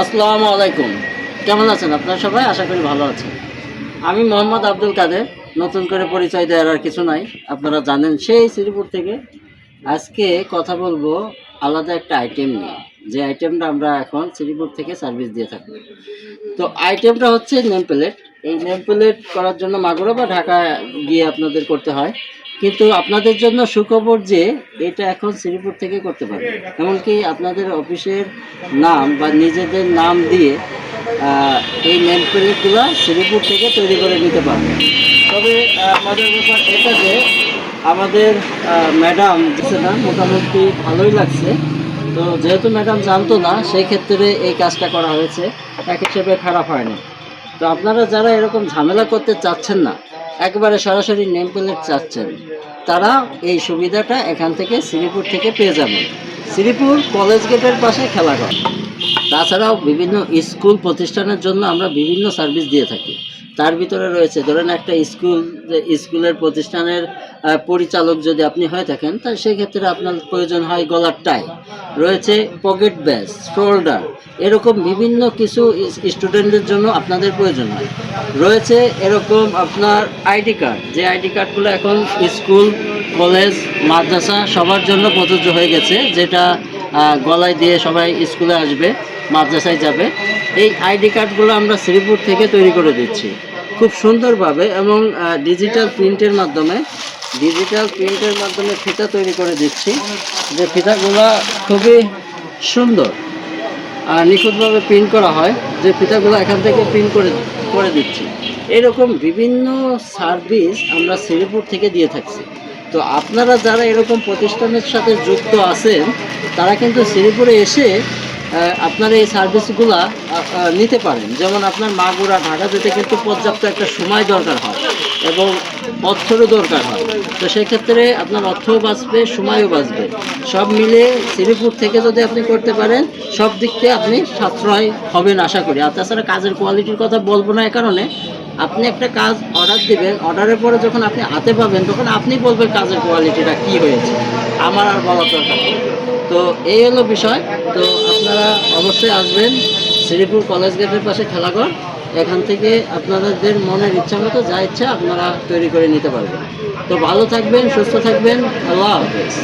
আসসালামু আলাইকুম। কেমন আছেন আপনারা সবাই? আশা করি ভালো আছেন। আমি মোহাম্মদ আব্দুল কাদের। নতুন করে পরিচয় দেওয়ার আর কিছু নাই। আপনারা জানেন সেই শ্রীপুর থেকে আজকে কথা বলব আলাদা একটা আইটেম নিয়ে। যে আইটেমটা আমরা এখন শ্রীপুর থেকে সার্ভিস দিয়ে থাকি। তো আইটেমটা হচ্ছে নেম প্লেট এই নেম প্লেট করার জন্য মাগুরা বা ঢাকা গিয়ে আপনাদের করতে হয়। কিন্তু আপনাদের জন্য সুখবর যে এটা এখন শ্রীপুর থেকে করতে পারবে। এমনকি আপনাদের অফিসের নাম বা নিজেদের নাম দিয়ে এই নেম প্লেটগুলো শ্রীপুর থেকে তৈরি করে নিতে পারবে। তবে আহ, মজার ব্যাপার এটা যে আমাদের ম্যাডাম না মোটামুটি ভালোই লাগছে। তো যেহেতু ম্যাডাম জানতো না সেই ক্ষেত্রে এই কাজটা করা হয়েছে। এক হিসেবে খারাপ হয়নি। তো আপনারা যারা এরকম ঝামেলা করতে চাচ্ছেন না একবারে সরাসরি নেম প্লেট চাচ্ছেন। তারা এই সুবিধাটা এখান থেকে শ্রীপুর থেকে পেয়ে যাবেন। শ্রীপুর কলেজ গেটের পাশে খেলা খেলাঘর। তাছাড়াও বিভিন্ন স্কুল প্রতিষ্ঠানের জন্য আমরা বিভিন্ন সার্ভিস দিয়ে থাকি। তার ভিতরে রয়েছে, ধরেন একটা স্কুল স্কুলের প্রতিষ্ঠানের পরিচালক যদি আপনি হয়ে থাকেন তা সেক্ষেত্রে আপনার প্রয়োজন হয় গলার টাই। রয়েছে পকেট ব্যাস, শোল্ডার, এরকম বিভিন্ন কিছু স্টুডেন্টদের জন্য আপনাদের প্রয়োজন হয়। রয়েছে এরকম আপনার আইডি কার্ড, যে আইডি কার্ডগুলো এখন স্কুল, কলেজ, মাদ্রাসা সবার জন্য প্রযোজ্য হয়ে গেছে, যেটা গলায় দিয়ে সবাই স্কুলে আসবে, মাদ্রাসায় যাবে। এই আইডি কার্ডগুলো আমরা শ্রীপুর থেকে তৈরি করে দিচ্ছি। খুব সুন্দরভাবে এবং ডিজিটাল প্রিন্টের মাধ্যমে ডিজিটাল প্রিন্টের মাধ্যমে ফিতা তৈরি করে দিচ্ছি। যে ফিতাগুলো খুবই সুন্দর আর নিখুঁতভাবে প্রিন্ট করা হয়, যে ফিতাগুলো এখান থেকে প্রিন্ট করে করে দিচ্ছি। এরকম বিভিন্ন সার্ভিস আমরা শ্রীপুর থেকে দিয়ে থাকছি। তো আপনারা যারা এরকম প্রতিষ্ঠানের সাথে যুক্ত আছেন, তারা কিন্তু শ্রীপুরে এসে আপনার এই সার্ভিসগুলা নিতে পারেন। যেমন আপনার মাগুরা ঢাকা যেতে কিন্তু পর্যাপ্ত একটা সময় দরকার হয় এবং অর্থেরও দরকার হয়। তো সেক্ষেত্রে আপনার অর্থও বাঁচবে, সময়ও বাঁচবে। সব মিলে শ্রীপুর থেকে যদি আপনি করতে পারেন, সব দিক থেকে আপনি সাশ্রয় হবেন আশা করি। আর তাছাড়া কাজের কোয়ালিটির কথা বলব না এই কারণে। আপনি একটা কাজ অর্ডার দিবেন অর্ডারের পরে যখন আপনি হাতে পাবেন, তখন আপনি বলবেন কাজের কোয়ালিটিটা কি হয়েছে। আমার আর বলার দরকার। তো এই হলো বিষয়। তো আপনারা অবশ্যই আসবেন শ্রীপুর কলেজ গেটের পাশে খেলাঘর। এখান থেকে আপনাদের মনের ইচ্ছা মতো যা ইচ্ছা আপনারা তৈরি করে নিতে পারবেন। তো ভালো থাকবেন, সুস্থ থাকবেন। আল্লাহ হাফেজ।